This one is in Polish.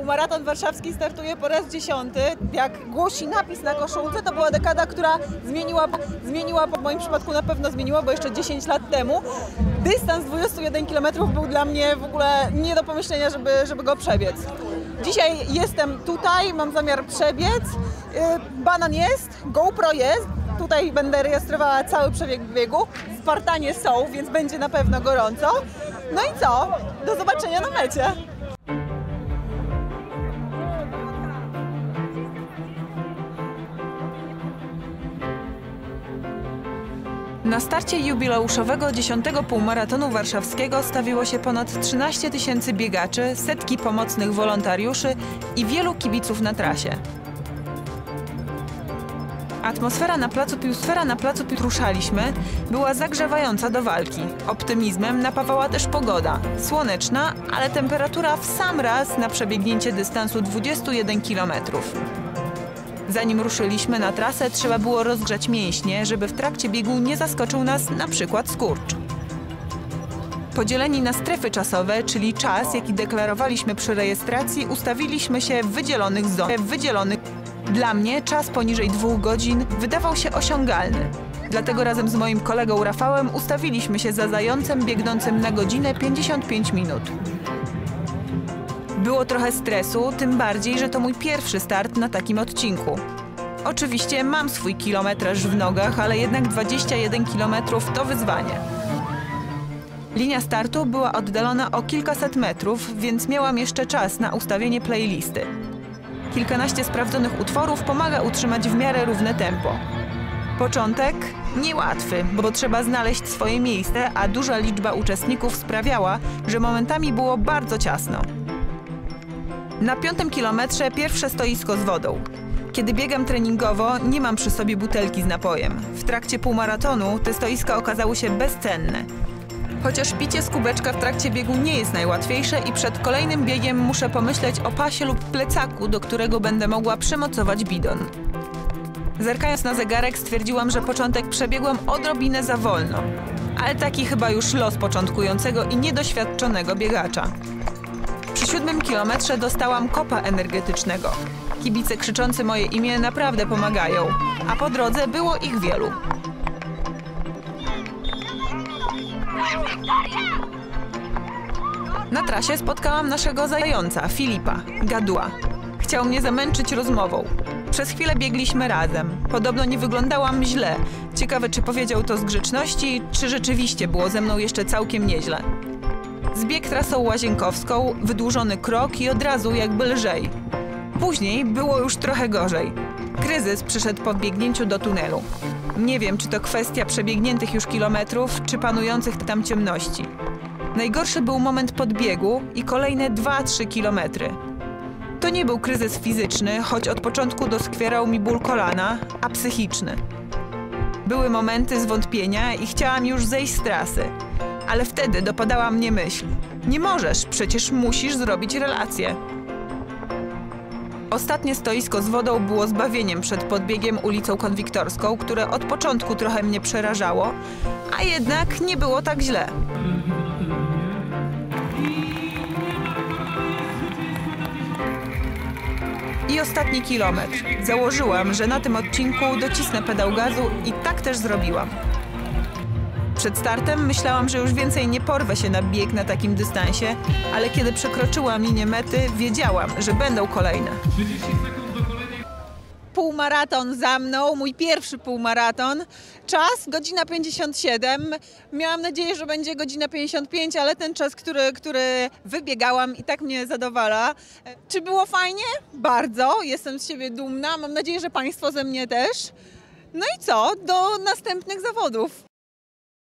Półmaraton warszawski startuje po raz dziesiąty. Jak głosi napis na koszulce, to była dekada, która zmieniła, zmieniła, w moim przypadku na pewno zmieniła, bo jeszcze 10 lat temu dystans 21 km był dla mnie w ogóle nie do pomyślenia, żeby, żeby go przebiec. Dzisiaj jestem tutaj, mam zamiar przebiec. Yy, Banan jest, GoPro jest. Tutaj będę rejestrowała cały przebieg biegu. Spartanie są, więc będzie na pewno gorąco. No i co? Do zobaczenia na mecie. Na starcie jubileuszowego 10 półmaratonu warszawskiego stawiło się ponad 13 tysięcy biegaczy, setki pomocnych wolontariuszy i wielu kibiców na trasie. Atmosfera na placu Piłsfera na placu Pił ruszaliśmy była zagrzewająca do walki. Optymizmem napawała też pogoda. Słoneczna, ale temperatura w sam raz na przebiegnięcie dystansu 21 kilometrów. Zanim ruszyliśmy na trasę, trzeba było rozgrzać mięśnie, żeby w trakcie biegu nie zaskoczył nas na przykład skurcz. Podzieleni na strefy czasowe, czyli czas, jaki deklarowaliśmy przy rejestracji, ustawiliśmy się w wydzielonych zonach. Wydzielonych... Dla mnie czas poniżej dwóch godzin wydawał się osiągalny. Dlatego razem z moim kolegą Rafałem ustawiliśmy się za zającem biegnącym na godzinę 55 minut. Było trochę stresu, tym bardziej, że to mój pierwszy start na takim odcinku. Oczywiście mam swój kilometraż w nogach, ale jednak 21 kilometrów to wyzwanie. Linia startu była oddalona o kilkaset metrów, więc miałam jeszcze czas na ustawienie playlisty. Kilkanaście sprawdzonych utworów pomaga utrzymać w miarę równe tempo. Początek niełatwy, bo trzeba znaleźć swoje miejsce, a duża liczba uczestników sprawiała, że momentami było bardzo ciasno. Na piątym kilometrze pierwsze stoisko z wodą. Kiedy biegam treningowo, nie mam przy sobie butelki z napojem. W trakcie półmaratonu te stoiska okazały się bezcenne. Chociaż picie z kubeczka w trakcie biegu nie jest najłatwiejsze i przed kolejnym biegiem muszę pomyśleć o pasie lub plecaku, do którego będę mogła przymocować bidon. Zerkając na zegarek stwierdziłam, że początek przebiegłam odrobinę za wolno. Ale taki chyba już los początkującego i niedoświadczonego biegacza. Siódmym kilometrze dostałam kopa energetycznego. Kibice krzyczący moje imię naprawdę pomagają, a po drodze było ich wielu. Na trasie spotkałam naszego zająca, Filipa, Gadua. Chciał mnie zamęczyć rozmową. Przez chwilę biegliśmy razem. Podobno nie wyglądałam źle. Ciekawe, czy powiedział to z grzeczności, czy rzeczywiście było ze mną jeszcze całkiem nieźle. Zbieg trasą łazienkowską, wydłużony krok i od razu jakby lżej. Później było już trochę gorzej. Kryzys przyszedł po biegnięciu do tunelu. Nie wiem, czy to kwestia przebiegniętych już kilometrów, czy panujących tam ciemności. Najgorszy był moment podbiegu i kolejne 2-3 kilometry. To nie był kryzys fizyczny, choć od początku doskwierał mi ból kolana, a psychiczny. Były momenty zwątpienia i chciałam już zejść z trasy. Ale wtedy dopadała mnie myśl. Nie możesz, przecież musisz zrobić relację. Ostatnie stoisko z wodą było zbawieniem przed podbiegiem ulicą Konwiktorską, które od początku trochę mnie przerażało, a jednak nie było tak źle. I ostatni kilometr. Założyłam, że na tym odcinku docisnę pedał gazu i tak też zrobiłam. Przed startem myślałam, że już więcej nie porwę się na bieg na takim dystansie, ale kiedy przekroczyłam linię mety, wiedziałam, że będą kolejne. Półmaraton za mną, mój pierwszy półmaraton. Czas godzina 57. Miałam nadzieję, że będzie godzina 55, ale ten czas, który, który wybiegałam i tak mnie zadowala. Czy było fajnie? Bardzo. Jestem z siebie dumna. Mam nadzieję, że Państwo ze mnie też. No i co? Do następnych zawodów.